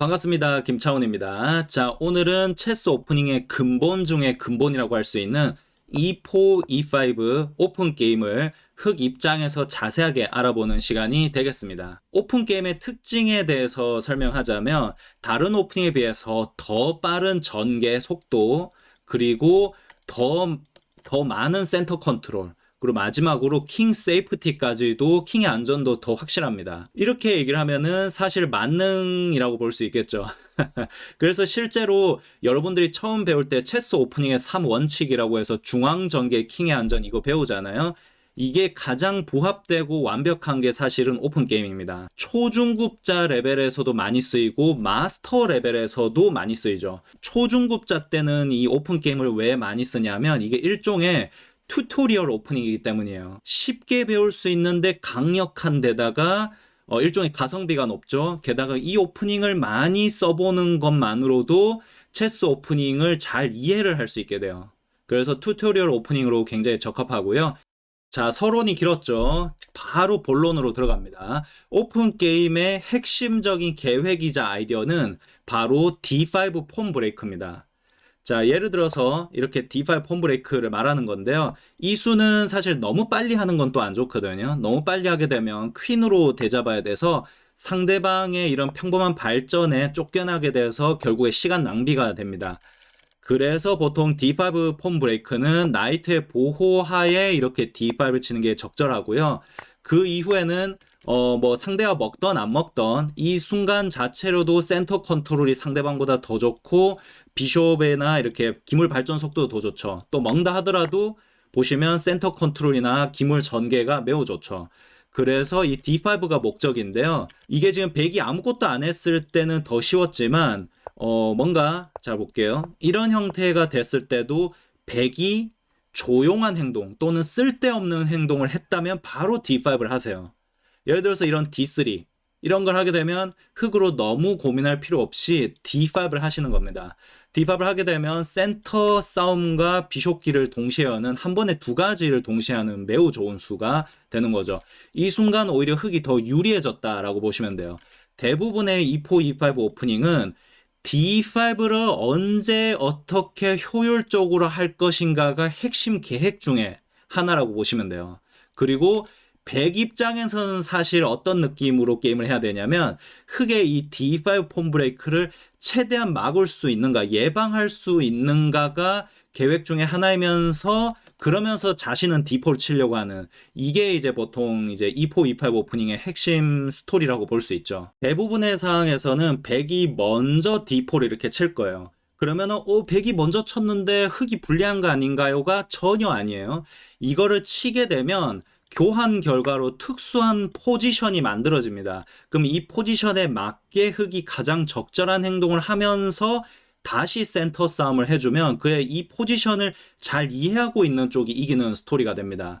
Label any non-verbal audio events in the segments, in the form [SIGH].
반갑습니다. 김차훈입니다. 자, 오늘은 체스 오프닝의 근본 중에 근본이라고 할 수 있는 E4, E5 오픈 게임을 흑 입장에서 자세하게 알아보는 시간이 되겠습니다. 오픈 게임의 특징에 대해서 설명하자면 다른 오프닝에 비해서 더 빠른 전개 속도 그리고 더, 더 많은 센터 컨트롤 그리고 마지막으로 킹 세이프티까지도 킹의 안전도 더 확실합니다. 이렇게 얘기를 하면은 사실 만능이라고 볼 수 있겠죠. [LAUGHS] 그래서 실제로 여러분들이 처음 배울 때 체스 오프닝의 3원칙이라고 해서 중앙 전개 킹의 안전 이거 배우잖아요. 이게 가장 부합되고 완벽한 게 사실은 오픈 게임입니다. 초중급자 레벨에서도 많이 쓰이고 마스터 레벨에서도 많이 쓰이죠. 초중급자 때는 이 오픈 게임을 왜 많이 쓰냐면 이게 일종의 튜토리얼 오프닝이기 때문이에요. 쉽게 배울 수 있는데 강력한 데다가 어, 일종의 가성비가 높죠. 게다가 이 오프닝을 많이 써보는 것만으로도 체스 오프닝을 잘 이해를 할 수 있게 돼요. 그래서 튜토리얼 오프닝으로 굉장히 적합하고요. 자, 서론이 길었죠. 바로 본론으로 들어갑니다. 오픈 게임의 핵심적인 계획이자 아이디어는 바로 D5 폼 브레이크입니다. 자, 예를 들어서 이렇게 D5 폼 브레이크를 말하는 건데요. 이 수는 사실 너무 빨리 하는 건 또 안 좋거든요. 너무 빨리 하게 되면 퀸으로 대잡아야 돼서 상대방의 이런 평범한 발전에 쫓겨나게 돼서 결국에 시간 낭비가 됩니다. 그래서 보통 D5 폼 브레이크는 나이트의 보호하에 이렇게 D5를 치는 게 적절하고요. 그 이후에는 어 뭐 상대가 먹던 안 먹던 이 순간 자체로도 센터 컨트롤이 상대방보다 더 좋고 비숍이나 이렇게 기물 발전 속도도 더 좋죠. 또 먹다 하더라도 보시면 센터 컨트롤이나 기물 전개가 매우 좋죠. 그래서 이 D5가 목적인데요. 이게 지금 100이 아무것도 안 했을 때는 더 쉬웠지만 어 뭔가 잘 볼게요. 이런 형태가 됐을 때도 100이 조용한 행동 또는 쓸데없는 행동을 했다면 바로 D5를 하세요. 예를 들어서 이런 D3 이런 걸 하게 되면 흙으로 너무 고민할 필요 없이 D5를 하시는 겁니다. D5을 하게 되면 센터 싸움과 비숍기를 동시에 하는 한 번에 두 가지를 동시에 하는 매우 좋은 수가 되는 거죠. 이 순간 오히려 흙이 더 유리해졌다라고 보시면 돼요. 대부분의 E4, E5 오프닝은 D5를 언제 어떻게 효율적으로 할 것인가가 핵심 계획 중에 하나라고 보시면 돼요. 그리고 100 입장에서는 사실 어떤 느낌으로 게임을 해야 되냐면 흑의 이 D5 폼 브레이크를 최대한 막을 수 있는가 예방할 수 있는가가 계획 중에 하나이면서 그러면서 자신은 D4를 치려고 하는 이게 이제 보통 이제 E4, E5 오프닝의 핵심 스토리라고 볼 수 있죠. 대부분의 상황에서는 100이 먼저 D4를 이렇게 칠 거예요. 그러면은 어 100이 먼저 쳤는데 흑이 불리한 거 아닌가요가 전혀 아니에요. 이거를 치게 되면 교환 결과로 특수한 포지션이 만들어집니다. 그럼 이 포지션에 맞게 흑이 가장 적절한 행동을 하면서 다시 센터 싸움을 해주면 그의 이 포지션을 잘 이해하고 있는 쪽이 이기는 스토리가 됩니다.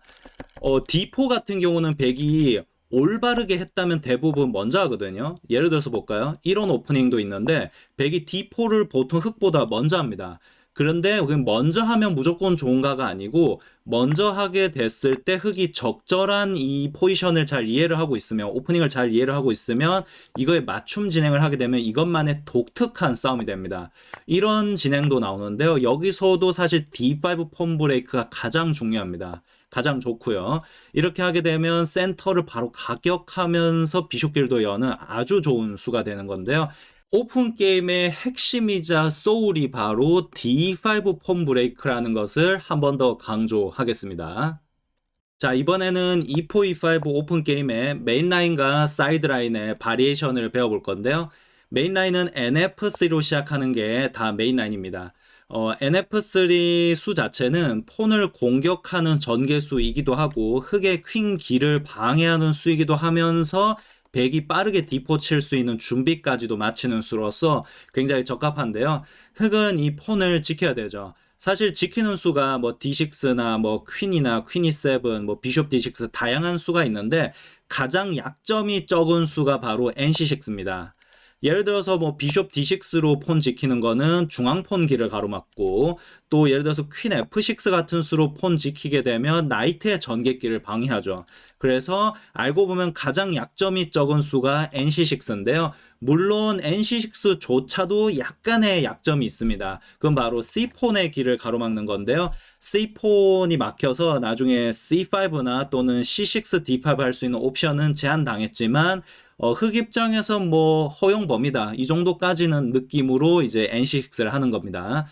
어, D4 같은 경우는 백이 올바르게 했다면 대부분 먼저 하거든요. 예를 들어서 볼까요? 이런 오프닝도 있는데 백이 D4를 보통 흑보다 먼저 합니다. 그런데 먼저 하면 무조건 좋은가가 아니고 먼저 하게 됐을 때 흑이 적절한 이 포지션을 잘 이해를 하고 있으면 오프닝을 잘 이해를 하고 있으면 이거에 맞춤 진행을 하게 되면 이것만의 독특한 싸움이 됩니다. 이런 진행도 나오는데요. 여기서도 사실 D5 폼 브레이크가 가장 중요합니다. 가장 좋고요. 이렇게 하게 되면 센터를 바로 가격하면서 비숍 길도 여는 아주 좋은 수가 되는 건데요. 오픈 게임의 핵심이자 소울이 바로 D5 폼 브레이크라는 것을 한 번 더 강조하겠습니다. 자, 이번에는 E4, E5 오픈 게임의 메인 라인과 사이드 라인의 바리에이션을 배워볼 건데요. 메인 라인은 NF3로 시작하는 게 다 메인 라인입니다. 어, NF3 수 자체는 폰을 공격하는 전개수이기도 하고 흑의 퀸 길을 방해하는 수이기도 하면서 백이 빠르게 D4 칠수 있는 준비까지도 마치는 수로서 굉장히 적합한데요. 흑은 이 폰을 지켜야 되죠. 사실 지키는 수가 뭐 D6나 뭐 퀸이나 퀸이 7, 뭐 비숍 D6 다양한 수가 있는데 가장 약점이 적은 수가 바로 NC6입니다. 예를 들어서 뭐 비숍 D6로 폰 지키는 거는 중앙 폰 길을 가로막고 또 예를 들어서 퀸 F6 같은 수로 폰 지키게 되면 나이트의 전개길을 방해하죠. 그래서 알고 보면 가장 약점이 적은 수가 NC6인데요. 물론 NC6조차도 약간의 약점이 있습니다. 그건 바로 C4의 길을 가로막는 건데요. C4이 막혀서 나중에 C5나 또는 C6, D5 할 수 있는 옵션은 제한당했지만 어, 흑 입장에서 뭐 허용 범위다. 이 정도까지는 느낌으로 이제 N6를 하는 겁니다.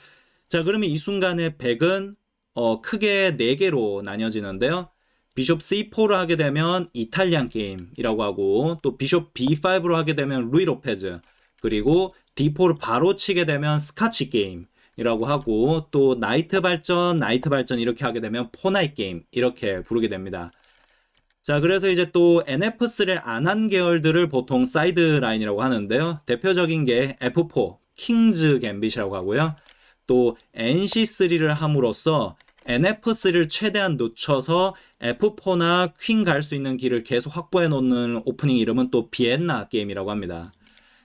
자, 그러면 이 순간에 100은 어, 크게 4개로 나뉘어지는데요. 비숍 C4로 하게 되면 이탈리안 게임이라고 하고 또 비숍 B5로 하게 되면 루이 로페즈 그리고 D4를 바로 치게 되면 스카치 게임 이라고 하고 또 나이트 발전, 나이트 발전 이렇게 하게 되면 포나이 게임 이렇게 부르게 됩니다. 자, 그래서 이제 또 NF3를 안 한 계열들을 보통 사이드 라인이라고 하는데요. 대표적인 게 F4, 킹즈 갬빗이라고 하고요. 또 NC3를 함으로써 NF3를 최대한 늦춰서 F4나 퀸 갈 수 있는 길을 계속 확보해 놓는 오프닝 이름은 또 비엔나 게임이라고 합니다.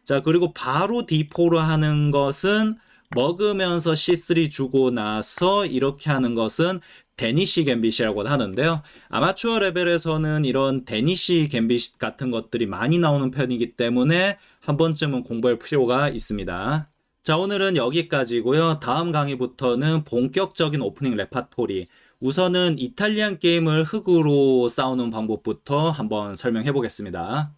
자, 그리고 바로 D4로 하는 것은 먹으면서 C3 주고 나서 이렇게 하는 것은 데니시 갬빗이라고 하는데요. 아마추어 레벨에서는 이런 데니시 갬빗 같은 것들이 많이 나오는 편이기 때문에 한 번쯤은 공부할 필요가 있습니다. 자, 오늘은 여기까지고요. 다음 강의부터는 본격적인 오프닝 레파토리. 우선은 이탈리안 게임을 흑으로 싸우는 방법부터 한번 설명해 보겠습니다.